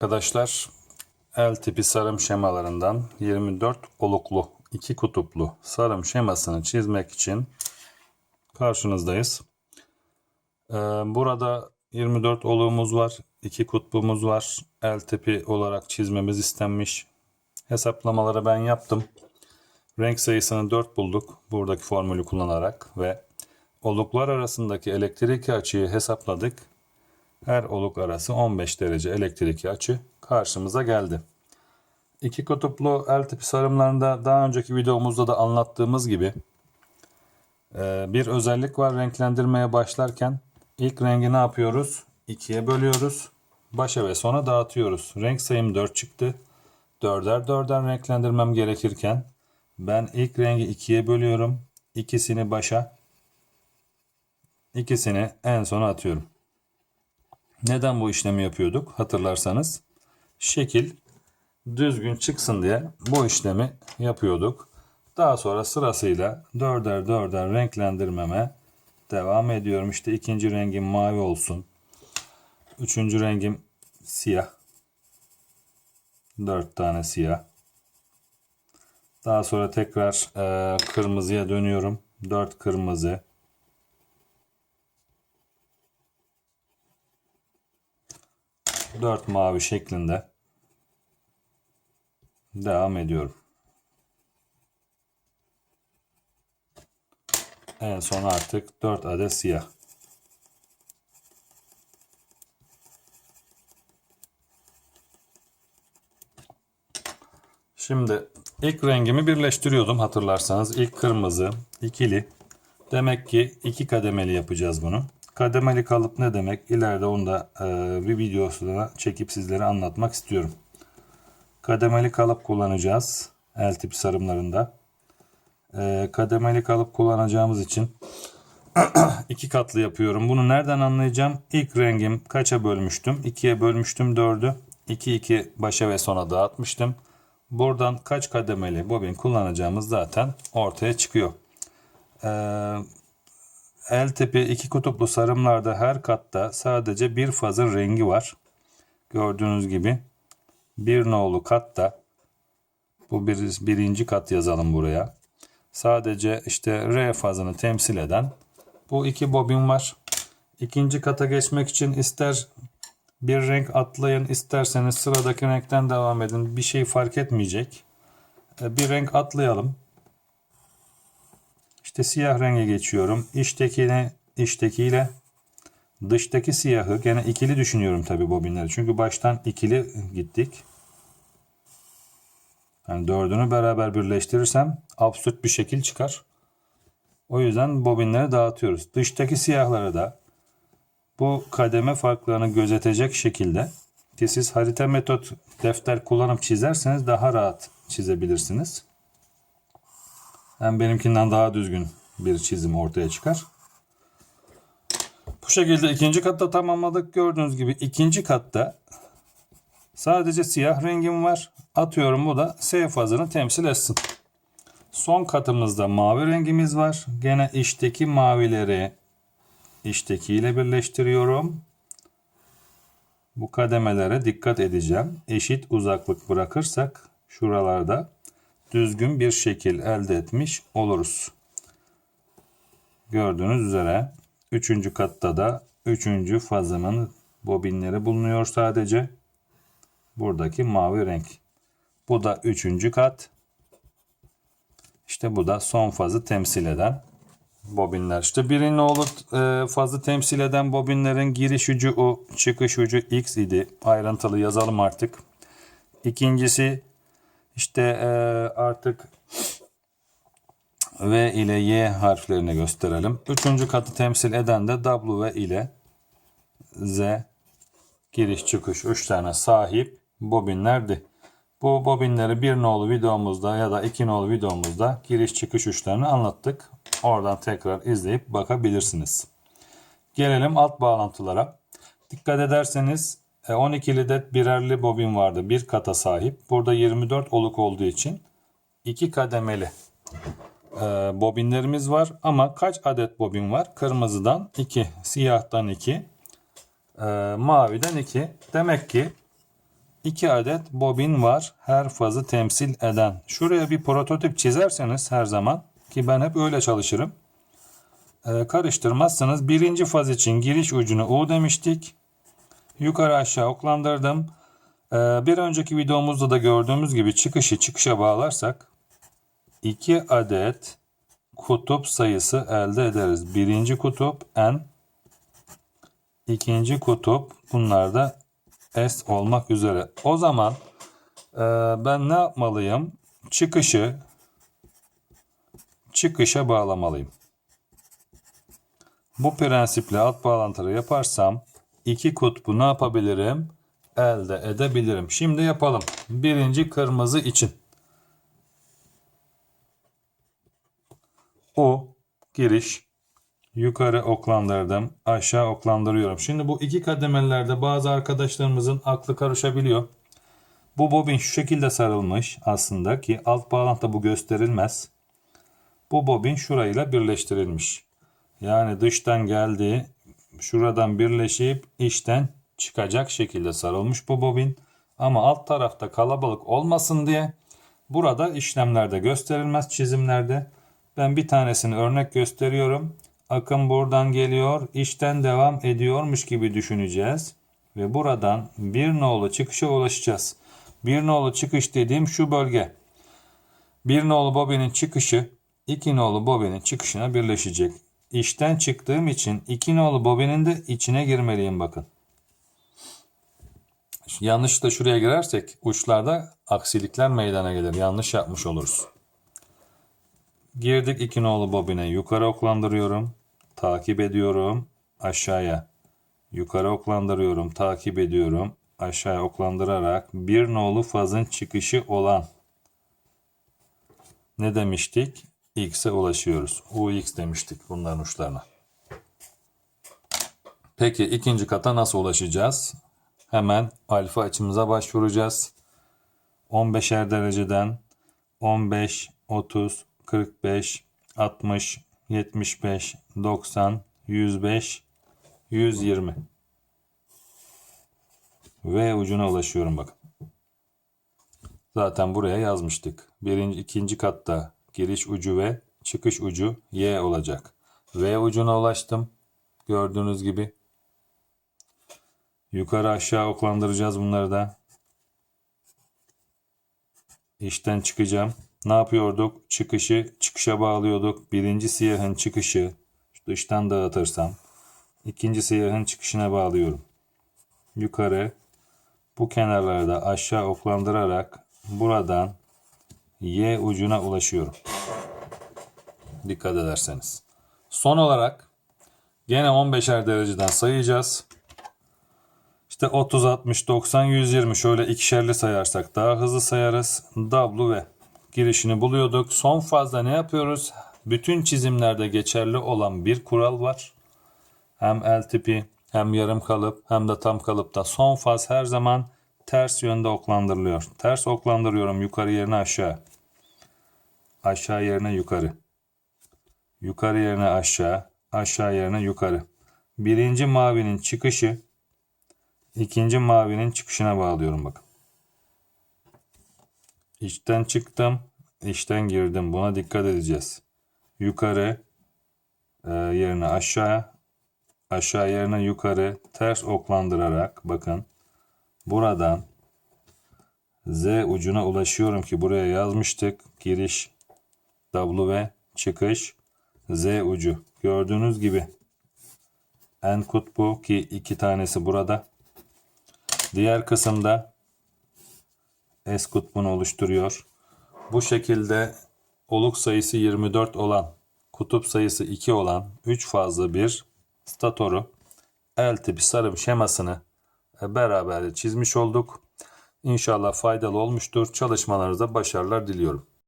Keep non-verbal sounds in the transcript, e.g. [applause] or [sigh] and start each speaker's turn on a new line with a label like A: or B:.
A: Arkadaşlar L tipi sarım şemalarından 24 oluklu iki kutuplu sarım şemasını çizmek için karşınızdayız. Ee, burada 24 oluğumuz var. iki kutbumuz var. L tipi olarak çizmemiz istenmiş. Hesaplamaları ben yaptım. Renk sayısını 4 bulduk buradaki formülü kullanarak ve oluklar arasındaki elektrik açıyı hesapladık. Her oluk arası 15 derece elektrik açı karşımıza geldi. İki kutuplu el tipi sarımlarında daha önceki videomuzda da anlattığımız gibi e, bir özellik var renklendirmeye başlarken. ilk rengi ne yapıyoruz? İkiye bölüyoruz. Başa ve sona dağıtıyoruz. Renk sayım 4 çıktı. Dörder dörder renklendirmem gerekirken ben ilk rengi ikiye bölüyorum. İkisini başa, ikisini en sona atıyorum. Neden bu işlemi yapıyorduk hatırlarsanız? Şekil düzgün çıksın diye bu işlemi yapıyorduk. Daha sonra sırasıyla dörder dörder renklendirmeme devam ediyorum. İşte ikinci rengim mavi olsun. Üçüncü rengim siyah. Dört tane siyah. Daha sonra tekrar e, kırmızıya dönüyorum. Dört kırmızı. Dört mavi şeklinde devam ediyorum. En son artık 4 adet siyah. Şimdi ilk rengimi birleştiriyordum hatırlarsanız. İlk kırmızı, ikili. Demek ki iki kademeli yapacağız bunu. Kademeli kalıp ne demek? İleride onu da e, bir videosuna çekip sizlere anlatmak istiyorum. Kademeli kalıp kullanacağız. El tip sarımlarında. E, kademeli kalıp kullanacağımız için [clears throat] iki katlı yapıyorum. Bunu nereden anlayacağım? İlk rengim kaça bölmüştüm? 2'ye bölmüştüm 4'ü. 2 2 başa ve sona dağıtmıştım. Buradan kaç kademeli bobin kullanacağımız zaten ortaya çıkıyor. Ee, el tepe iki kutuplu sarımlarda her katta sadece bir fazın rengi var. Gördüğünüz gibi bir nolu katta bu bir, birinci kat yazalım buraya. Sadece işte R fazını temsil eden bu iki bobin var. İkinci kata geçmek için ister bir renk atlayın isterseniz sıradaki renkten devam edin. Bir şey fark etmeyecek. E, Bir renk atlayalım. İşte siyah renge geçiyorum. İçtekini içtekiyle dıştaki siyahı gene ikili düşünüyorum tabi bobinleri. Çünkü baştan ikili gittik. Yani dördünü beraber birleştirirsem absürt bir şekil çıkar. O yüzden bobinleri dağıtıyoruz. Dıştaki siyahları da bu kademe farklarını gözetecek şekilde ki siz harita metot defter kullanıp çizerseniz daha rahat çizebilirsiniz. Hem benimkinden daha düzgün bir çizim ortaya çıkar. Bu şekilde ikinci katta tamamladık. Gördüğünüz gibi ikinci katta sadece siyah rengim var. Atıyorum bu da S fazını temsil etsin. Son katımızda mavi rengimiz var. Gene içteki mavileri içtekiyle birleştiriyorum. Bu kademelere dikkat edeceğim. Eşit uzaklık bırakırsak şuralarda düzgün bir şekil elde etmiş oluruz. Gördüğünüz üzere 3. katta da 3. fazının bobinleri bulunuyor sadece. Buradaki mavi renk. Bu da 3. kat. İşte bu da son fazı temsil eden bobinler. İşte birinci oğlu e, fazı temsil eden bobinlerin giriş ucu U, çıkış ucu X idi. Ayrıntılı yazalım artık. İkincisi işte e, artık V ile Y harflerini gösterelim. Üçüncü katı temsil eden de W ile Z giriş çıkış 3 tane sahip bobinlerdi. Bu bobinleri bir nolu videomuzda ya da iki nolu videomuzda giriş çıkış uçlarını anlattık. Oradan tekrar izleyip bakabilirsiniz. Gelelim alt bağlantılara. Dikkat ederseniz 12'li de birerli bobin vardı. Bir kata sahip. Burada 24 oluk olduğu için iki kademeli e, bobinlerimiz var. Ama kaç adet bobin var? Kırmızıdan 2, siyahtan 2, e, maviden 2. Demek ki 2 adet bobin var her fazı temsil eden. Şuraya bir prototip çizerseniz her zaman ki ben hep öyle çalışırım. Karıştırmazsanız birinci faz için giriş ucunu U demiştik. Yukarı aşağı oklandırdım. Ee, bir önceki videomuzda da gördüğümüz gibi çıkışı çıkışa bağlarsak 2 adet kutup sayısı elde ederiz. Birinci kutup N, ikinci kutup bunlar da S olmak üzere. O zaman e, ben ne yapmalıyım? Çıkışı çıkışa bağlamalıyım. Bu prensiple alt bağlantıları yaparsam iki kutbu ne yapabilirim? Elde edebilirim. Şimdi yapalım. Birinci kırmızı için. O giriş yukarı oklandırdım. Aşağı oklandırıyorum. Şimdi bu iki kademelerde bazı arkadaşlarımızın aklı karışabiliyor. Bu bobin şu şekilde sarılmış aslında ki alt bağlantıda bu gösterilmez. Bu bobin şurayla birleştirilmiş. Yani dıştan geldiği şuradan birleşip içten çıkacak şekilde sarılmış bu bobin. Ama alt tarafta kalabalık olmasın diye burada işlemlerde gösterilmez çizimlerde. Ben bir tanesini örnek gösteriyorum. Akım buradan geliyor, içten devam ediyormuş gibi düşüneceğiz. Ve buradan bir nolu çıkışa ulaşacağız. Bir nolu çıkış dediğim şu bölge. Bir nolu bobinin çıkışı iki nolu bobinin çıkışına birleşecek. İşten çıktığım için iki nolu bobinin de içine girmeliyim bakın. Yanlış da şuraya girersek uçlarda aksilikler meydana gelir. Yanlış yapmış oluruz. Girdik iki nolu bobine yukarı oklandırıyorum. Takip ediyorum. Aşağıya. Yukarı oklandırıyorum. Takip ediyorum. Aşağıya oklandırarak bir nolu fazın çıkışı olan ne demiştik? X'e ulaşıyoruz. UX demiştik bunların uçlarına. Peki ikinci kata nasıl ulaşacağız? Hemen alfa açımıza başvuracağız. 15'er dereceden 15, 30, 45, 60, 75, 90, 105, 120. V ucuna ulaşıyorum bakın. Zaten buraya yazmıştık. Birinci, ikinci katta giriş ucu ve çıkış ucu Y olacak. V ucuna ulaştım. Gördüğünüz gibi. Yukarı aşağı oklandıracağız bunları da. İşten çıkacağım. Ne yapıyorduk? Çıkışı çıkışa bağlıyorduk. Birinci siyahın çıkışı dıştan dağıtırsam ikinci siyahın çıkışına bağlıyorum. Yukarı bu kenarlarda aşağı oklandırarak buradan Y ucuna ulaşıyorum. Dikkat ederseniz. Son olarak gene 15'er dereceden sayacağız. İşte 30, 60, 90, 120 şöyle ikişerli sayarsak daha hızlı sayarız. W girişini buluyorduk. Son fazla ne yapıyoruz? Bütün çizimlerde geçerli olan bir kural var. Hem L tipi hem yarım kalıp hem de tam kalıpta son faz her zaman ters yönde oklandırılıyor. Ters oklandırıyorum yukarı yerine aşağı. Aşağı yerine yukarı. Yukarı yerine aşağı. Aşağı yerine yukarı. Birinci mavinin çıkışı ikinci mavinin çıkışına bağlıyorum bakın. İçten çıktım. içten girdim. Buna dikkat edeceğiz. Yukarı e, yerine aşağı. Aşağı yerine yukarı ters oklandırarak bakın. Buradan Z ucuna ulaşıyorum ki buraya yazmıştık. Giriş W çıkış Z ucu. Gördüğünüz gibi en kutbu ki iki tanesi burada. Diğer kısımda S kutbunu oluşturuyor. Bu şekilde oluk sayısı 24 olan, kutup sayısı 2 olan 3 fazlı bir statoru L tipi sarım şemasını beraber çizmiş olduk. İnşallah faydalı olmuştur. Çalışmalarınızda başarılar diliyorum.